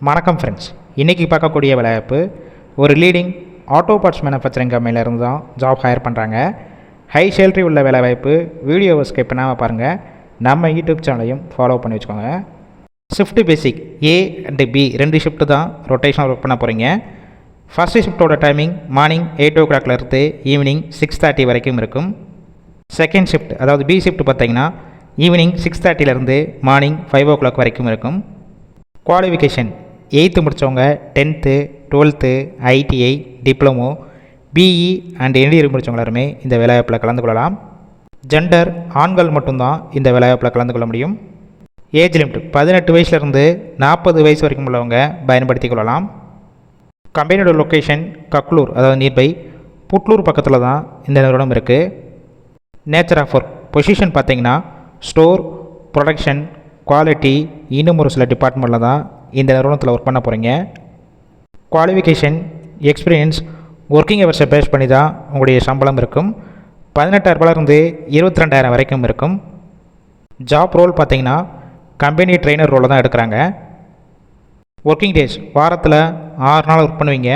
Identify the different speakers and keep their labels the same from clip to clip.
Speaker 1: வணக்கம் ஃப்ரெண்ட்ஸ் இன்றைக்கி பார்க்கக்கூடிய வேலைவாய்ப்பு ஒரு லீடிங் ஆட்டோ பார்ட்ஸ் மேனுஃபேக்சரிங் கம்பெனிலேருந்து தான் ஜாப் ஹையர் பண்ணுறாங்க ஹை சேலரி உள்ள வேலைவாய்ப்பு வீடியோவை ஸ்கிப் பண்ணாமல் பாருங்கள் நம்ம யூடியூப் சேனலையும் ஃபாலோ பண்ணி வச்சுக்கோங்க. Shift basic A and B ரெண்டு ஷிஃப்ட்டு தான் ரொட்டேஷனாக ஒர்க் பண்ண போகிறீங்க ஃபஸ்ட்டு ஷிஃப்ட்டோட டைமிங் மார்னிங் எயிட் ஓ கிளாக்லேருந்து ஈவினிங் சிக்ஸ் தேர்ட்டி வரைக்கும் இருக்கும். செகண்ட் ஷிஃப்ட் அதாவது பி ஷிஃப்ட் பார்த்தீங்கன்னா ஈவினிங் சிக்ஸ் தேர்ட்டிலேருந்து மார்னிங் ஃபைவ் ஓ கிளாக் வரைக்கும் இருக்கும். குவாலிஃபிகேஷன் எயித்து முடித்தவங்க tenth twelfth ITI diploma BE and engineering முடித்தவங்க எல்லாருமே இந்த வேலைவாய்ப்பில் கலந்து கொள்ளலாம். ஜெண்டர் ஆண்கள் மட்டும்தான் இந்த வேலைவாய்ப்பில் கலந்து கொள்ள முடியும். ஏஜ் லிமிட் பதினெட்டு வயசுலேருந்து நாற்பது வயசு வரைக்கும் உள்ளவங்க பயன்படுத்தி கொள்ளலாம். கம்பெனியோட லொக்கேஷன் கக்லூர் அதாவது நியர்பை புட்லூர் பக்கத்தில் தான் இந்த நிறுவனம் இருக்குது நேச்சர் ஆஃப் ஒர்க் பொசிஷன் பார்த்தீங்கன்னா ஸ்டோர் ப்ரொடக்ஷன் குவாலிட்டி இன்னும் ஒரு சில டிபார்ட்மெண்ட்டில் தான் இந்த நிறுவனத்தில் ஒர்க் பண்ண போகிறீங்க குவாலிஃபிகேஷன் எக்ஸ்பீரியன்ஸ் ஒர்க்கிங் ஹவர்ஸை பேஸ் பண்ணி தான் உங்களுடைய சம்பளம் இருக்கும். பதினெட்டாயிரரூபாலேருந்து இருபத்தி ரெண்டாயிரம் வரைக்கும் இருக்கும். ஜாப் ரோல் பார்த்தீங்கன்னா கம்பெனி ட்ரெயினர் ரோலில் தான் எடுக்கிறாங்க. ஒர்க்கிங் டேஸ் வாரத்தில் ஆறு நாள் ஒர்க் பண்ணுவீங்க.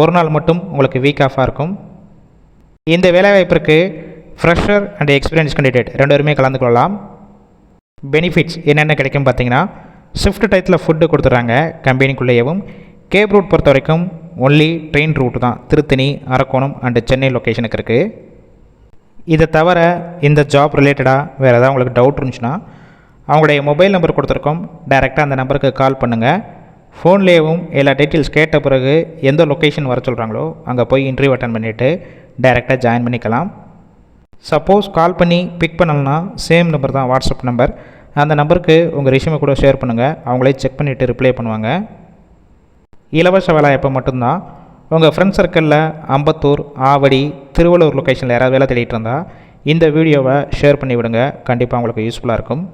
Speaker 1: ஒரு நாள் மட்டும் உங்களுக்கு வீக் ஆஃபாக இருக்கும். இந்த வேலைவாய்ப்பிற்கு ஃப்ரெஷர் அண்ட் எக்ஸ்பீரியன்ஸ் கேண்டிடேட் ரெண்டு பேருமே கலந்து கொள்ளலாம் பெனிஃபிட்ஸ் என்னென்ன கிடைக்கும் பார்த்தீங்கன்னா ஷிஃப்ட் டயத்தில் ஃபுட்டு கொடுத்துட்றாங்க கம்பெனிக்குள்ளேயேவும். கேப் ரூட் பொறுத்த வரைக்கும் ஒன்லி ட்ரெயின் ரூட் தான். திருத்தணி அரக்கோணம் அண்டு சென்னை லொக்கேஷனுக்கு இருக்குது இதை தவிர இந்த ஜாப் ரிலேட்டடாக வேறு ஏதாவது உங்களுக்கு டவுட் இருந்துச்சுன்னா அவங்களுடைய மொபைல் நம்பர் கொடுத்துருக்கோம். டைரெக்டாக அந்த நம்பருக்கு கால் பண்ணுங்கள் ஃபோன்லேயும் எல்லா டீட்டெயில்ஸ் கேட்ட பிறகு எந்த லொக்கேஷன் வர சொல்கிறாங்களோ அங்கே போய் இன்டர்வியூ அட்டன் பண்ணிவிட்டு டைரெக்டாக ஜாயின் பண்ணிக்கலாம். சப்போஸ் கால் பண்ணி பிக் பண்ணலன்னா சேம் நம்பர் தான் வாட்ஸ்அப் நம்பர் அந்த நம்பருக்கு உங்கள் ரெஷ்யூமை கூட ஷேர் பண்ணுங்கள் அவங்களே செக் பண்ணிவிட்டு ரிப்ளை பண்ணுவாங்க. இலவச வேலைவாய்ப்பு மட்டும்தான். உங்கள் ஃப்ரெண்ட் சர்க்கிளில் அம்பத்தூர் ஆவடி திருவள்ளூர் லொக்கேஷனில் யாராவது வேலை தேடிட்டு இருந்தால் இந்த வீடியோவை ஷேர் பண்ணி விடுங்க கண்டிப்பாக உங்களுக்கு யூஸ்ஃபுல்லாக இருக்கும்.